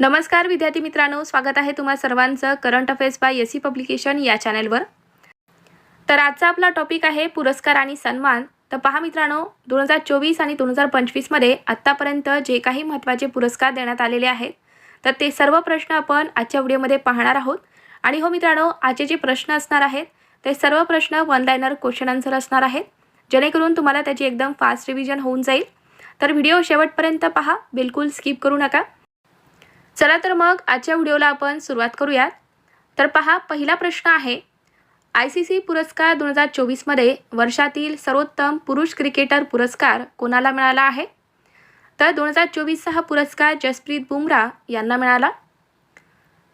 नमस्कार विद्यार्थी मित्रांनो. स्वागत आहे तुम्हा सर्वांचं current affairs by S C publication या चॅनेलवर. तर आजचा आपला टॉपिक आहे पुरस्कार आणि सन्मान. तर पहा मित्रांनो दोन हजार चोवीस आणि दोन हजार पंचवीसमध्ये आत्तापर्यंत जे काही महत्त्वाचे पुरस्कार देण्यात आलेले आहेत तर ते सर्व प्रश्न आपण आजच्या व्हिडिओमध्ये पाहणार आहोत. आणि हो मित्रांनो आजचे जे प्रश्न असणार आहेत ते सर्व प्रश्न वन लायनर क्वेश्चन आन्सर असणार आहेत. जेणेकरून तुम्हाला त्याची एकदम फास्ट रिव्हिजन होऊन जाईल. तर व्हिडिओ शेवटपर्यंत पहा बिलकुल स्किप करू नका. चला तर मग आजच्या व्हिडिओला आपण सुरुवात करूयात. तर पहा पहिला प्रश्न आहे आय सी सी पुरस्कार दोन हजार चोवीसमध्ये वर्षातील सर्वोत्तम पुरुष क्रिकेटर पुरस्कार कोणाला मिळाला आहे? तर दोन हजार चोवीसचा हा पुरस्कार जसप्रीत बुमरा यांना मिळाला.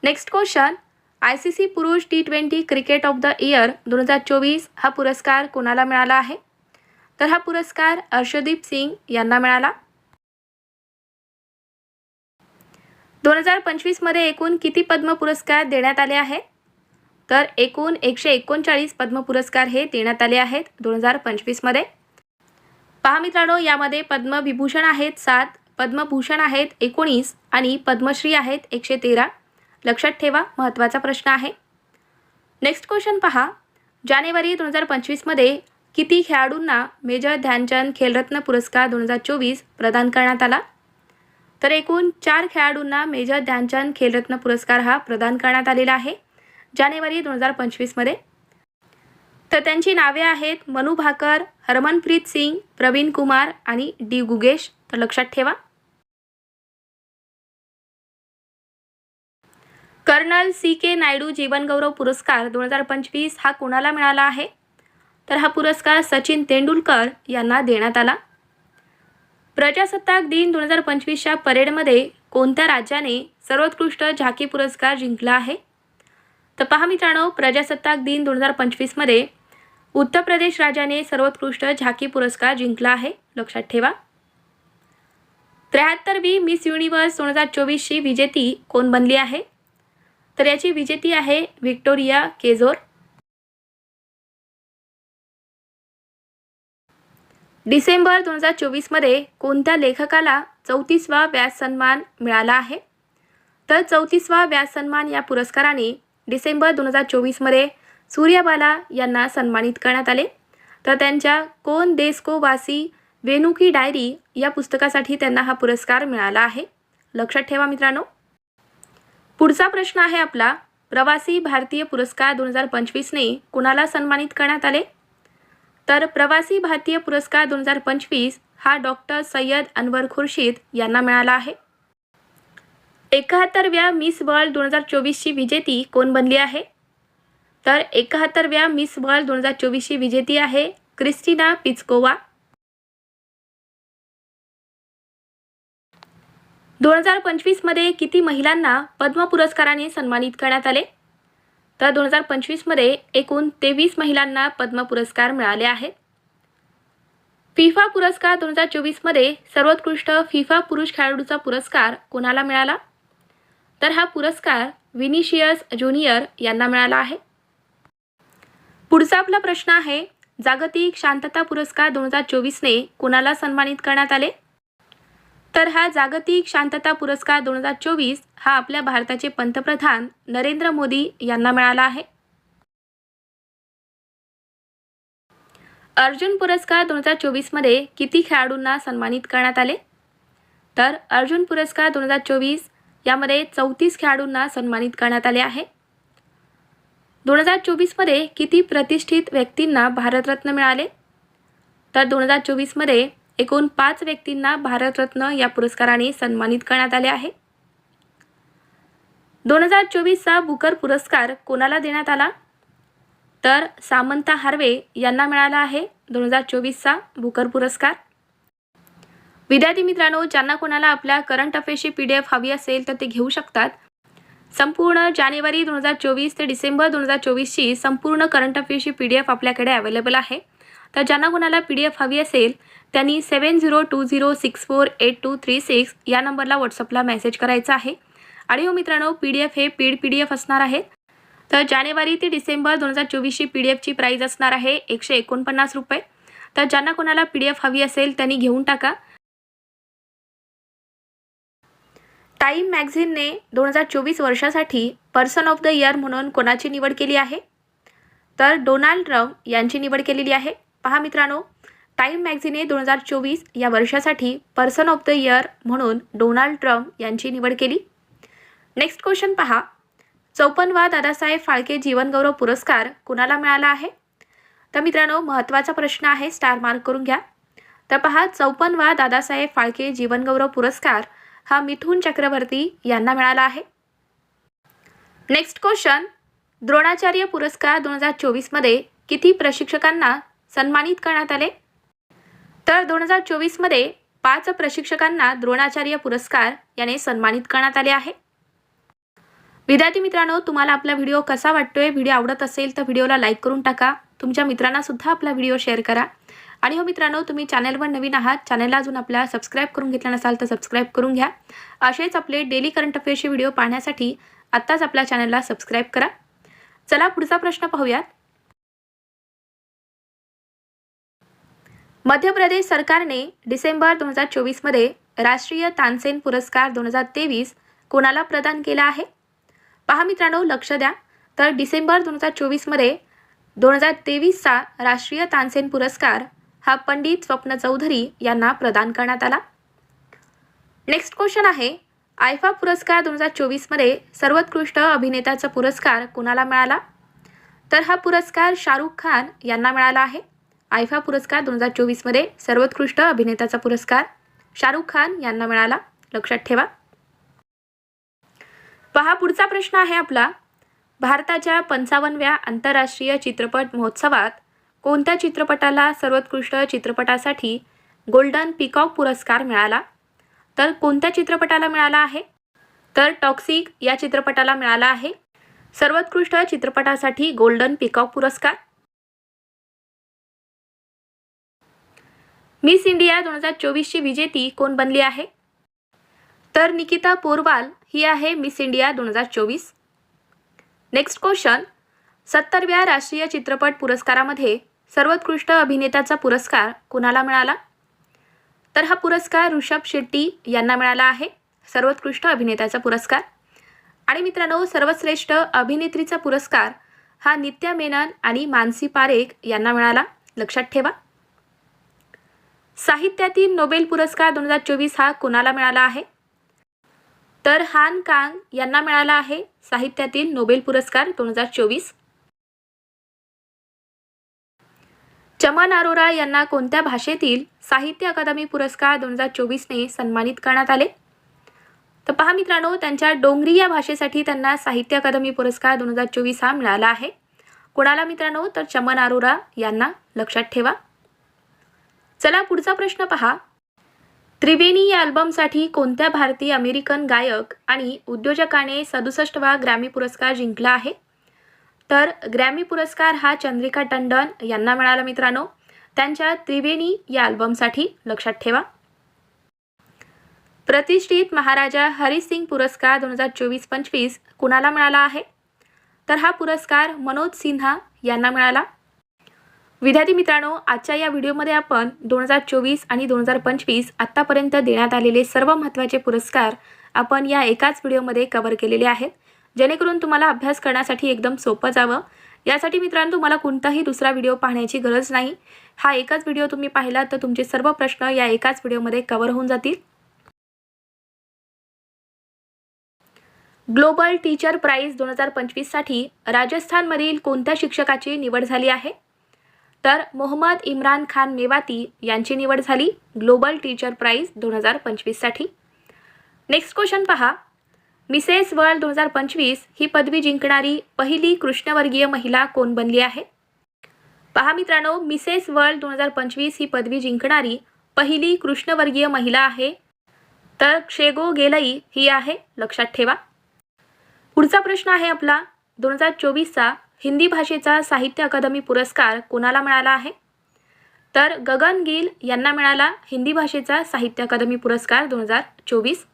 Next question I C C पुरुष T twenty cricket of the year दोन हजार चोवीस हा पुरस्कार कोणाला मिळाला आहे? तर हा पुरस्कार अर्षदीप सिंग यांना मिळाला. दोन हजार पंचवीसमध्ये एकूण किती पद्म पुरस्कार देण्यात आले आहेत? तर एकूण एकशे एकोणचाळीस पद्म पुरस्कार हे देण्यात आले आहेत दोन हजार पंचवीसमध्ये पहा मित्रांनो यामध्ये पद्मविभूषण आहेत सात पद्मभूषण आहेत एकोणीस आणि पद्मश्री आहेत एकशे तेरा. लक्षात ठेवा महत्त्वाचा प्रश्न आहे. नेक्स्ट क्वेश्चन पहा. जानेवारी दोन हजार पंचवीसमध्ये किती खेळाडूंना मेजर ध्यानचंद खेलरत्न पुरस्कार दोन हजार चोवीस प्रदान करण्यात आला? तर एकूण चार खेळाडूंना मेजर ध्यानचंद खेलरत्न पुरस्कार हा प्रदान करण्यात आलेला आहे. जानेवारी दोन हजार पंचवीसमध्ये तर त्यांची नावे आहेत मनू भाकर हरमनप्रीत सिंग प्रवीण कुमार आणि डी गुगेश. तर लक्षात ठेवा. कर्नल सी के नायडू जीवनगौरव पुरस्कार दोन हजार पंचवीस हा कोणाला मिळाला आहे? तर हा पुरस्कार सचिन तेंडुलकर यांना देण्यात आला. प्रजासत्ताक दिन दोन हजार पंचवीसच्या परेडमध्ये कोणत्या राज्याने सर्वोत्कृष्ट झाकी पुरस्कार जिंकला आहे? तर पहा मित्रांनो प्रजासत्ताक दिन दोन हजार पंचवीसमध्ये उत्तर प्रदेश राज्याने सर्वोत्कृष्ट झाकी पुरस्कार जिंकला आहे. लक्षात ठेवा. त्र्याहत्तरवी मिस युनिव्हर्स दोन हजार चोवीसची विजेती कोण बनली आहे? तर याची विजेती आहे व्हिक्टोरिया केझोर. डिसेंबर दोन हजार चोवीसमध्ये कोणत्या लेखकाला चौतीसवा व्यास सन्मान मिळाला आहे? तर चौतीसवा व्यास सन्मान या पुरस्काराने डिसेंबर दोन हजार चोवीसमध्ये सूर्यबाला यांना सन्मानित करण्यात आले. तर त्यांच्या कोण देसको वासी वेणुकी डायरी या पुस्तकासाठी त्यांना हा पुरस्कार मिळाला आहे. लक्षात ठेवा मित्रांनो. पुढचा प्रश्न आहे आपला. प्रवासी भारतीय पुरस्कार दोन हजार पंचवीसने कुणाला सन्मानित करण्यात आले? तर प्रवासी भारतीय पुरस्कार दोन हजार पंचवीस हा डॉक्टर सय्यद अनवर खुर्शीद यांना मिळाला आहे. एकाहत्तरव्या मिस वर्ल्ड दोन हजार चोवीसची विजेती कोण बनली आहे? तर एकाहत्तरव्या मिस वर्ल्ड दोन हजार चोवीसची विजेती आहे क्रिस्टिना पिचकोवा. दोन हजार पंचवीसमध्ये किती महिलांना पद्म पुरस्काराने सन्मानित करण्यात आले? तर दोन हजार पंचवीसमध्ये एकूण तेवीस महिलांना पद्म पुरस्कार मिळाले आहेत. फिफा पुरस्कार दोन हजार चोवीसमध्ये सर्वोत्कृष्ट फिफा पुरुष खेळाडूचा पुरस्कार कोणाला मिळाला? तर हा पुरस्कार विनिशियस ज्युनियर यांना मिळाला आहे. पुढचा आपला प्रश्न आहे जागतिक शांतता पुरस्कार दोन हजार चोवीसने कोणाला सन्मानित करण्यात आले? तर हा जागतिक शांतता पुरस्कार दोन हजार चोवीस हा आपल्या भारताचे पंतप्रधान नरेंद्र मोदी यांना मिळाला आहे. अर्जुन पुरस्कार दोन हजार चोवीसमध्ये किती खेळाडूंना सन्मानित करण्यात आले? तर अर्जुन पुरस्कार दोन हजार चोवीस यामध्ये चौतीस खेळाडूंना सन्मानित करण्यात आले आहे. दोन हजार चोवीसमध्ये किती प्रतिष्ठित व्यक्तींना भारतरत्न मिळाले? तर दोन हजार चोवीसमध्ये एकूण पाच व्यक्तींना भारतरत्न या पुरस्काराने सन्मानित करण्यात आले आहे. दोन हजार चोवीसचा बुकर पुरस्कार कोणाला देण्यात आला? तर सामंता हार्वे यांना मिळाला आहे दोन हजार चोवीसचा बुकर पुरस्कार. विद्यार्थी मित्रांनो ज्यांना कोणाला आपल्या करंट अफेअर्सची पी डी एफ हवी असेल तर ते घेऊ शकतात. संपूर्ण जानेवारी दोन हजार चोवीस ते डिसेंबर दोन हजार चोवीसची संपूर्ण करंट अफेअर्सची पी डी एफ आपल्याकडे अवेलेबल आहे. तर ज्यांना कोणाला पी डी एफ हवी असेल त्यांनी seven zero two zero six four eight two three six या नंबरला व्हॉट्सअपला मेसेज करायचा आहे. आणि हो मित्रांनो पी डी एफ हे पीड पी डी एफ असणार आहेत. तर जानेवारी ते डिसेंबर दोन हजार चोवीसची पी डी एफची प्राईज असणार आहे एकशे एकोणपन्नास रुपये. तर ज्यांना कोणाला पी डी एफ हवी असेल त्यांनी घेऊन टाका. टाईम मॅगझिनने दोन हजार चोवीस वर्षासाठी पर्सन ऑफ द इयर म्हणून कोणाची निवड केली आहे? तर डोनाल्ड ट्रम्प यांची निवड केलेली आहे. पहा मित्रांनो टाईम मॅग्झिने दोन हजार चोवीस या वर्षासाठी पर्सन ऑफ द इयर म्हणून डोनाल्ड ट्रम्प यांची निवड केली. नेक्स्ट क्वेश्चन पहा. चौपन्नवा दादासाहेब फाळके जीवनगौरव पुरस्कार कुणाला मिळाला आहे? तर मित्रांनो महत्त्वाचा प्रश्न आहे स्टार मार्क करून घ्या. तर पहा चौपन्नवा दादासाहेब फाळके जीवनगौरव पुरस्कार हा मिथून चक्रवर्ती यांना मिळाला आहे. Next question. द्रोणाचार्य पुरस्कार दोन हजार चोवीसमध्ये किती प्रशिक्षकांना सन्मानित करण्यात आले. तर दोन हजार चोवीसमध्ये पाच प्रशिक्षकांना द्रोणाचार्य पुरस्कार याने सन्मानित करण्यात आले आहे. विद्यार्थी मित्रांनो तुम्हाला आपला व्हिडिओ कसा वाटतोय व्हिडिओ आवडत असेल तर व्हिडिओला लाईक करून टाका. तुमच्या मित्रांना सुद्धा आपला व्हिडिओ शेअर करा. आणि हो मित्रांनो तुम्ही चॅनलवर नवीन आहात चॅनलला अजून आपल्या सबस्क्राईब करून घेतला नसाल तर सबस्क्राईब करून घ्या. असेच आपले डेली करंट अफेअर्सचे व्हिडिओ पाहण्यासाठी आत्ताच आपल्या चॅनलला सबस्क्राईब करा. चला पुढचा प्रश्न पाहूयात. मध्य प्रदेश सरकारने डिसेंबर दोन हजार चोवीसमध्ये राष्ट्रीय तानसेन पुरस्कार दोन हजार तेवीस कोणाला प्रदान केला आहे? पहा मित्रांनो लक्ष द्या. तर डिसेंबर दोन हजार चोवीसमध्ये दोन हजार तेवीसचा राष्ट्रीय तानसेन पुरस्कार हा पंडित स्वप्न चौधरी यांना प्रदान करण्यात आला. नेक्स्ट क्वेश्चन आहे आयफा पुरस्कार दोन हजार चोवीसमध्ये सर्वोत्कृष्ट अभिनेत्याचा पुरस्कार कुणाला मिळाला? तर हा पुरस्कार शाहरुख खान यांना मिळाला आहे. आयफा पुरस्कार दोन हजार चोवीसमध्ये सर्वोत्कृष्ट अभिनेत्याचा पुरस्कार. शाहरुख खान यांना मिळाला. लक्षात ठेवा. पहा पुढचा प्रश्न आहे आपला. भारताच्या पंचावन्नव्या आंतरराष्ट्रीय चित्रपट महोत्सवात कोणत्या चित्रपटाला सर्वोत्कृष्ट चित्रपटासाठी गोल्डन पिकॉक पुरस्कार मिळाला? तर कोणत्या चित्रपटाला मिळाला आहे? तर टॉक्सिक या चित्रपटाला मिळाला आहे. सर्वोत्कृष्ट चित्रपटासाठी गोल्डन पिकॉक पुरस्कार. मिस इंडिया दोन हजार चोवीसची विजेती कोण बनली आहे? तर निकिता पोरवाल ही आहे मिस इंडिया दोन हजार चोवीस. नेक्स्ट क्वेश्चन सत्तरव्या राष्ट्रीय चित्रपट पुरस्कारामध्ये सर्वोत्कृष्ट अभिनेत्याचा पुरस्कार कुणाला मिळाला? तर हा पुरस्कार ऋषभ शेट्टी यांना मिळाला आहे सर्वोत्कृष्ट अभिनेत्याचा पुरस्कार. आणि मित्रांनो सर्वश्रेष्ठ अभिनेत्रीचा पुरस्कार हा नित्या मेनन आणि मानसी पारेख यांना मिळाला. लक्षात ठेवा. साहित्यातील नोबेल पुरस्कार दोन हजार चोवीस हा कोणाला मिळाला आहे? तर हान कांग यांना मिळाला आहे साहित्यातील नोबेल पुरस्कार दोन हजार चोवीस. चमन अरोरा यांना कोणत्या भाषेतील साहित्य अकादमी पुरस्कार दोन हजार चोवीसने सन्मानित करण्यात आले? तर पहा मित्रांनो त्यांच्या डोंगरी या भाषेसाठी त्यांना साहित्य अकादमी पुरस्कार दोन हजार चोवीस हा मिळाला आहे. कोणाला मित्रांनो? तर चमन अरोरा यांना लक्षात ठेवा. चला पुढचा प्रश्न पहा. त्रिवेणी या अल्बमसाठी कोणत्या भारतीय अमेरिकन गायक आणि उद्योजकाने सदुसष्टवा ग्रॅमी पुरस्कार जिंकला आहे? तर ग्रॅमी पुरस्कार हा चंद्रिका टंडन यांना मिळाला मित्रांनो. त्यांच्या त्रिवेणी या अल्बमसाठी लक्षात ठेवा. प्रतिष्ठित महाराजा हरिसिंग पुरस्कार दोन हजार चोवीस पंचवीस कुणाला मिळाला आहे? तर हा पुरस्कार मनोज सिन्हा यांना मिळाला. विद्यार्थी मित्रांनो आजच्या या व्हिडिओमध्ये आपण दोन हजार चोवीस आणि दोन हजार पंचवीस आत्तापर्यंत देण्यात आलेले सर्व महत्त्वाचे पुरस्कार आपण या एकाच व्हिडिओमध्ये कव्हर केलेले आहेत. जेणेकरून तुम्हाला अभ्यास करण्यासाठी एकदम सोपं जावं. यासाठी मित्रांनो तुम्हाला कोणताही दुसरा व्हिडिओ पाहण्याची गरज नाही. हा एकच व्हिडिओ तुम्ही पाहिला तर तुमचे सर्व प्रश्न या एकाच व्हिडिओमध्ये कव्हर होऊन जातील. ग्लोबल टीचर प्राईज दोन हजार पंचवीससाठी राजस्थानमधील कोणत्या शिक्षकाची निवड झाली आहे? तर मोहम्मद इम्रान खान मेवाती यांची निवड झाली. ग्लोबल टीचर प्राईज दोन हजार पंचवीससाठी नेक्स्ट क्वेश्चन पहा. मिसेस वर्ल्ड दोन हजार पंचवीस ही पदवी जिंकणारी पहिली कृष्णवर्गीय महिला कोण बनली आहे? पहा मित्रांनो मिसेस वर्ल्ड दोन हजार पंचवीस ही पदवी जिंकणारी पहिली कृष्णवर्गीय महिला आहे. तर क्षेगो गेलई ही आहे लक्षात ठेवा. पुढचा प्रश्न आहे आपला. दोन हजार चोवीसचा हिंदी भाषेचा साहित्य अकादमी पुरस्कार कोणाला मिळाला आहे? तर गगन गिल यांना मिळाला हिंदी भाषेचा साहित्य अकादमी पुरस्कार दोन हजार चोवीस.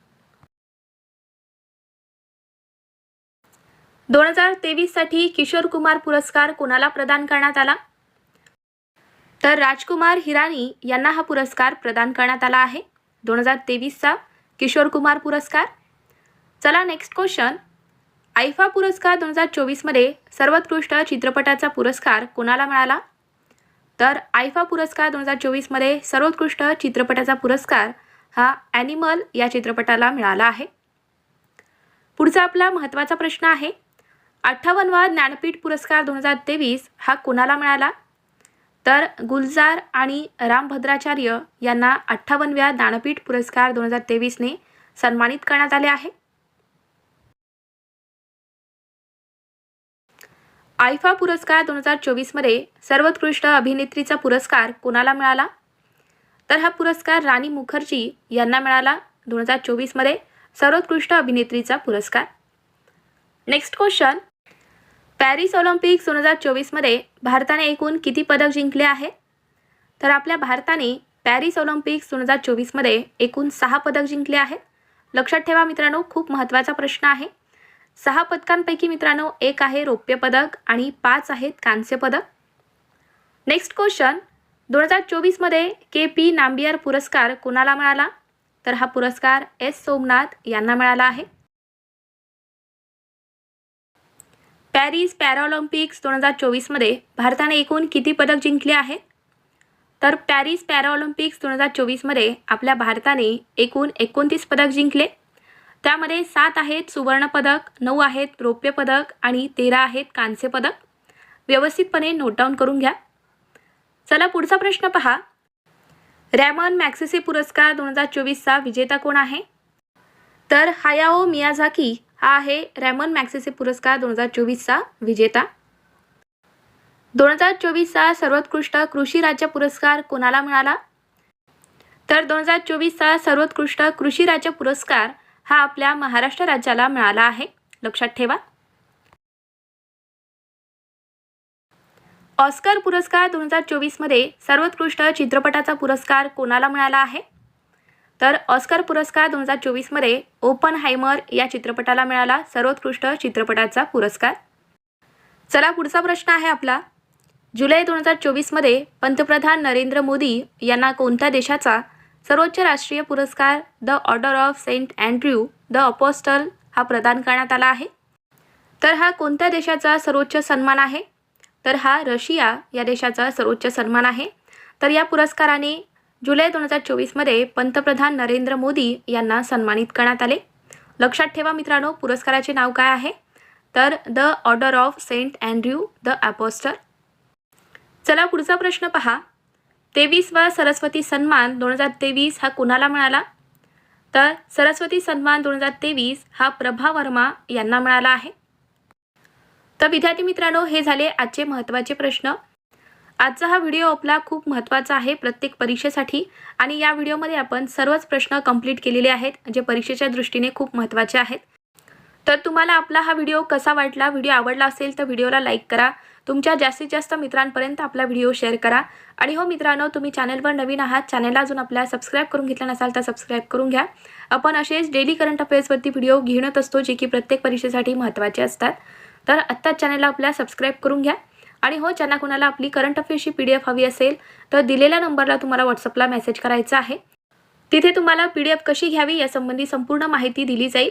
दोन हजार तेवीससाठी किशोर कुमार पुरस्कार कोणाला प्रदान करण्यात आला? तर राजकुमार हिरानी यांना हा पुरस्कार प्रदान करण्यात आला आहे. दोन हजार तेवीसचा किशोर कुमार पुरस्कार. चला नेक्स्ट क्वेश्चन आयफा पुरस्कार दोन हजार चोवीसमध्ये सर्वोत्कृष्ट चित्रपटाचा पुरस्कार कोणाला मिळाला? तर आयफा पुरस्कार दोन हजार चोवीसमध्ये सर्वोत्कृष्ट चित्रपटाचा पुरस्कार हा ॲनिमल या चित्रपटाला मिळाला आहे. पुढचा आपला महत्त्वाचा प्रश्न आहे अठ्ठावन्नवा ज्ञानपीठ पुरस्कार दोन हजार तेवीस हा कोणाला मिळाला? तर गुलजार आणि रामभद्राचार्य यांना अठ्ठावन्नव्या ज्ञानपीठ पुरस्कार दोन हजार तेवीसने सन्मानित करण्यात आले आहे. आयफा पुरस्कार दोन हजार चोवीसमध्ये सर्वोत्कृष्ट अभिनेत्रीचा पुरस्कार कोणाला मिळाला? तर हा पुरस्कार राणी मुखर्जी यांना मिळाला दोन हजार चोवीसमध्ये सर्वोत्कृष्ट अभिनेत्रीचा पुरस्कार. नेक्स्ट क्वेश्चन पॅरिस ऑलिम्पिक्स दोन हजार चोवीसमध्ये भारताने एकूण किती पदक जिंकले आहे? तर आपल्या भारताने पॅरिस ऑलिम्पिक्स दोन हजार चोवीसमध्ये एकूण सहा पदक जिंकले आहेत लक्षात ठेवा मित्रांनो खूप महत्त्वाचा प्रश्न आहे. सहा पदकांपैकी मित्रांनो एक आहे रौप्य पदक आणि पाच आहेत कांस्य पदक. नेक्स्ट क्वेश्चन दोन हजार चोवीसमध्ये के पी नांबियार पुरस्कार कोणाला मिळाला? तर हा पुरस्कार एस सोमनाथ यांना मिळाला आहे. पॅरिस पॅराऑलिम्पिक्स दोन हजार चोवीसमध्ये भारताने एकूण किती पदक जिंकले आहेत तर पॅरिस पॅराऑलिम्पिक्स दोन हजार चोवीसमध्ये आपल्या भारताने एकूण एकोणतीस पदक जिंकले. त्यामध्ये सात आहेत सुवर्णपदक नऊ आहेत रौप्य पदक आणि तेरा आहेत कांस्य पदक. व्यवस्थितपणे नोट डाऊन करून घ्या. चला पुढचा प्रश्न पहा. रॅमन मॅक्सेसे पुरस्कार दोन हजार चोवीसचा विजेता कोण आहे? तर हायाओ मियाझाकी हा आहे रॅमन मॅक्सेसे पुरस्कार दोन हजार चोवीसचा विजेता. दोन हजार चोवीसचा सर्वोत्कृष्ट कृषी राज्य पुरस्कार कोणाला मिळाला? तर दोन हजार चोवीसचा सर्वोत्कृष्ट कृषी राज्य पुरस्कार हा आपल्या महाराष्ट्र राज्याला मिळाला आहे. लक्षात ठेवा. ऑस्कर पुरस्कार दोन हजार चोवीसमध्ये सर्वोत्कृष्ट चित्रपटाचा पुरस्कार कोणाला मिळाला आहे? तर ऑस्कर पुरस्कार दोन हजार चोवीसमध्ये ओपन हायमर या चित्रपटाला मिळाला सर्वोत्कृष्ट चित्रपटाचा पुरस्कार. चला पुढचा प्रश्न आहे आपला. जुलै दोन हजार चोवीसमध्ये पंतप्रधान नरेंद्र मोदी यांना कोणत्या देशाचा सर्वोच्च राष्ट्रीय पुरस्कार the order of Saint Andrew the apostle हा प्रदान करण्यात आला आहे. तर हा कोणत्या देशाचा सर्वोच्च सन्मान आहे? तर हा रशिया या देशाचा सर्वोच्च सन्मान आहे. तर या पुरस्काराने जुलै दोन हजार चोवीसमध्ये पंतप्रधान नरेंद्र मोदी यांना सन्मानित करण्यात आले. लक्षात ठेवा मित्रांनो पुरस्काराचे नाव काय आहे? तर the order of Saint Andrew the apostle चला पुढचा प्रश्न पहा. तेवीसवा सरस्वती सन्मान दोन हजार तेवीस हा कुणाला मिळाला? तर सरस्वती सन्मान दोन हजार तेवीस हा प्रभा वर्मा यांना मिळाला आहे. तर विद्यार्थी मित्रांनो हे झाले आजचे महत्त्वाचे प्रश्न. आजचा हा व्हिडिओ आपला खूप महत्त्वाचा आहे प्रत्येक परीक्षेसाठी आणि या व्हिडिओमध्ये आपण सर्वच प्रश्न कंप्लीट केलेले आहेत जे परीक्षेच्या दृष्टीने खूप महत्त्वाचे आहेत. तर तुम्हाला आपला हा व्हिडिओ कसा वाटला? व्हिडिओ आवडला असेल तर व्हिडिओला लाईक करा. तुमच्या जास्तीत जास्त मित्रांपर्यंत आपला व्हिडिओ शेअर करा. आणि हो मित्रांनो तुम्ही चॅनलवर नवीन आहात चॅनलला अजून आपल्या सबस्क्राईब करून घेतला नसाल तर सबस्क्राईब करून घ्या. आपण असेच डेली करंट अफेअर्सवरती व्हिडिओ घेणत असतो जे की प्रत्येक परीक्षेसाठी महत्त्वाचे असतात. तर आत्ताच चॅनलला आपल्या सबस्क्राईब करून घ्या. आणि हो ज्यांना कोणाला आपली करंट अफेअर्सची पी डी एफ हवी असेल तर दिलेल्या नंबरला तुम्हाला व्हॉट्सअपला मेसेज करायचा आहे. तिथे तुम्हाला पी डी एफ कशी घ्यावी यासंबंधी संपूर्ण माहिती दिली जाईल.